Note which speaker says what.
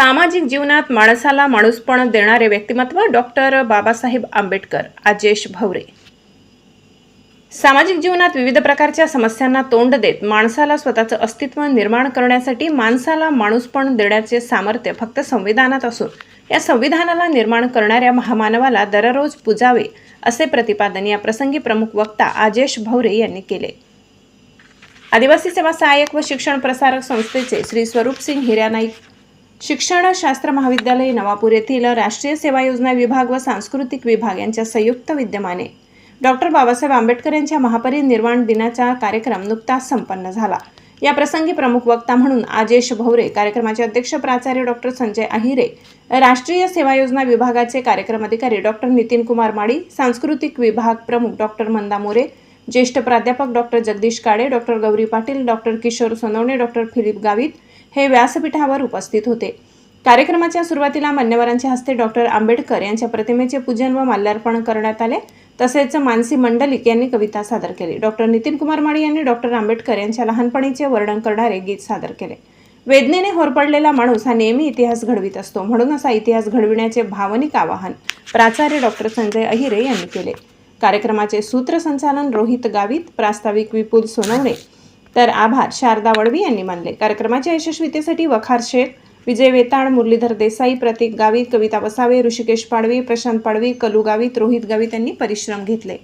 Speaker 1: सामाजिक जीवनात माणसाला माणूसपण देणारे व्यक्तिमत्व डॉक्टर बाबासाहेब आंबेडकर आजेश भवरे. सामाजिक जीवनात विविध प्रकारच्या समस्यांना तोंड देत माणसाला स्वतःचं अस्तित्व निर्माण करण्यासाठी माणसाला माणूसपण देण्याचे सामर्थ्य फक्त संविधानात असून या संविधानाला निर्माण करणाऱ्या महामानवाला दररोज पुजावे असे प्रतिपादन या प्रसंगी प्रमुख वक्ता आजेश भवरे यांनी केले. आदिवासी सेवा सहाय्यक व शिक्षण प्रसारक संस्थेचे श्री स्वरूपसिंग हिरानाईक शिक्षणशास्त्र महाविद्यालय नवापूर येथील राष्ट्रीय सेवा योजना विभाग व सांस्कृतिक विभाग यांच्या संयुक्त विद्यमाने डॉक्टर बाबासाहेब आंबेडकर यांच्या महापरिनिर्वाण दिनाचा कार्यक्रम नुकताच संपन्न झाला. या प्रसंगी प्रमुख वक्ता म्हणून आजेश भवरे कार्यक्रमाचे अध्यक्ष प्राचार्य डॉक्टर संजय अहिरे राष्ट्रीय सेवा योजना विभागाचे कार्यक्रम अधिकारी डॉक्टर नितीन कुमार माडी सांस्कृतिक विभाग प्रमुख डॉक्टर मंदा मोरे ज्येष्ठ प्राध्यापक doctor Jagdish Kale doctor Gauri Patil doctor Kishor Sonawane doctor Philip Gavit हे व्यासपीठावर उपस्थित होते. कार्यक्रमाच्या सुरुवातीला मान्यवरांच्या हस्ते डॉक्टर आंबेडकर यांच्या प्रतिमेचे पूजन व माल्यार्पण करण्यात आले. तसेच मानसी मंडलिक यांनी कविता सादर केली. डॉक्टर नितीन कुमार माळी यांनी डॉक्टर आंबेडकर यांच्या लहानपणीचे वर्णन करणारे गीत सादर केले. वेदनेने होरपडलेला माणूस हा नेहमी इतिहास घडवित असतो. म्हणून असा इतिहास घडविण्याचे भावनिक आवाहन प्राचार्य डॉक्टर संजय अहिरे यांनी केले. कार्यक्रमाचे सूत्रसंचालन रोहित गावित प्रास्ताविक विपुल सोनवणे. तर आभार शारदा वडवी यांनी मानले. कार्यक्रमाच्या यशस्वीतेसाठी वखार शेख विजय वेताळ मुरलीधर देसाई प्रतीक गावित कविता वसावे ऋषिकेश पाडवी प्रशांत पाडवी कलू गावित रोहित गावित यांनी परिश्रम घेतले.